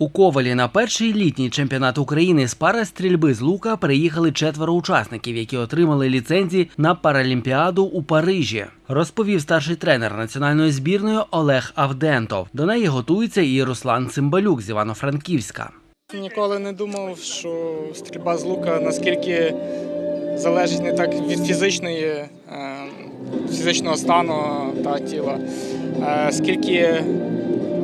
У Ковалі на перший літній чемпіонат України з парастрільби з лука приїхали четверо учасників, які отримали ліцензії на Паралімпіаду у Парижі. Розповів старший тренер національної збірної Олег Авдентов. До неї готується і Руслан Цимбалюк з Івано-Франківська. Ніколи не думав, що стрільба з лука наскільки залежить не так від фізичної, е, фізичного стану та тіла, скільки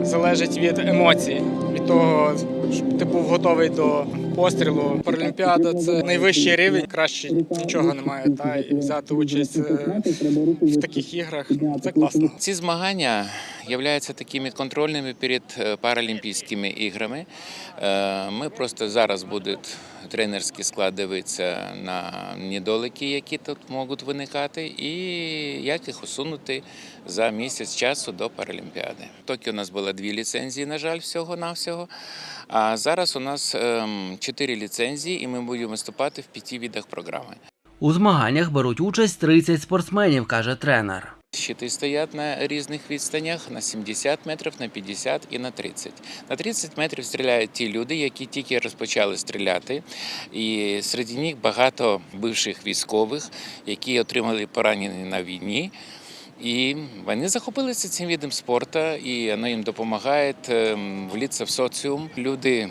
залежить від емоцій, від того, щоб ти був готовий до пострілу. Паралімпіада це найвищий рівень, краще нічого немає. Та і взяти участь е, в таких іграх це класно. Ці змагання являються такими контрольними перед е, Паралімпійськими іграми. Е, Ми просто зараз буде тренерський склад дивитися на недоліки, які тут можуть виникати, і як їх усунути за місяць часу до Паралімпіади. Токіо у нас було дві ліцензії, на жаль, всього-навсього. А зараз у нас ем, чотири ліцензії, і ми будемо виступати в п'яти видах програми. У змаганнях беруть участь 30 спортсменів, каже тренер. Щити стоять на різних відстанях на 70 метрів, на 50 і на 30. На 30 метрів стріляють ті люди, які тільки розпочали стріляти. І серед них багато бивших військових, які отримали поранення на війні. І вони захопилися цим видом спорту, і воно їм допомагає ем, влітися в соціум. Люди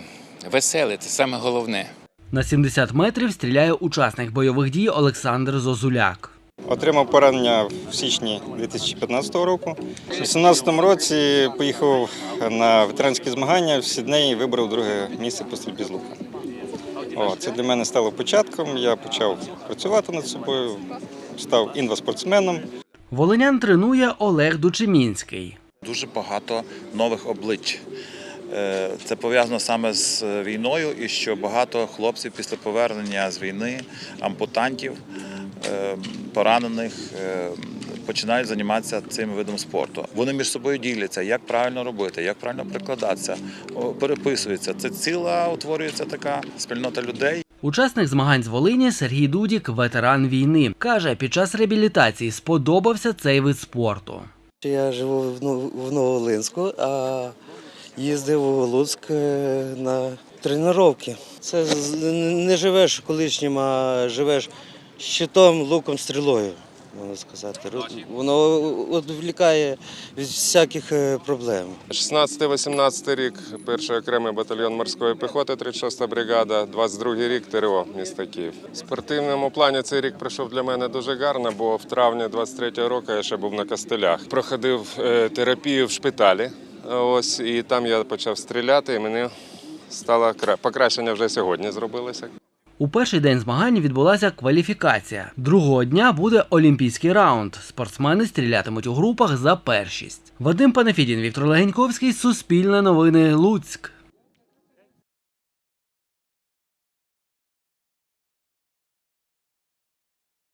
веселі, це саме головне. На 70 метрів стріляє учасник бойових дій Олександр Зозуляк. Отримав поранення в січні 2015 року. У 2018 році поїхав на ветеранські змагання в Сіднеї і вибрав друге місце по стрільбі з лука. О, це для мене стало початком. Я почав працювати над собою, став інваспортсменом. Волинян тренує Олег Дучемінський. Дуже багато нових облич. Е, Це пов'язано саме з війною, і що багато хлопців після повернення з війни, ампутантів, е, поранених, е, починають займатися цим видом спорту. Вони між собою діляться, як правильно робити, як правильно прикладатися, переписуються. Це ціла утворюється така спільнота людей. Учасник змагань з Волині Сергій Дудік, ветеран війни, каже, під час реабілітації сподобався цей вид спорту. Я живу в в Новолинську, а їздив у Луцьк е, на тренування. Це не живеш колишнім, а живеш щитом, луком, стрілою, можна сказати. Воно відвлікає від всяких е, проблем. 16-18 рік, перший окремий батальйон морської піхоти, 36-та бригада, 22-й рік ТРО, місто Київ. В спортивному плані цей рік пройшов для мене дуже гарно, бо в травні 23-го року я ще був на костелях. Проходив е, терапію в шпиталі. Ось і там я почав стріляти, і мені стало кра- покращення вже сьогодні зробилося. У перший день змагань відбулася кваліфікація. Другого дня буде олімпійський раунд. Спортсмени стрілятимуть у групах за першість. Вадим Панафідін, Віктор Легеньковський, Суспільне новини, Луцьк.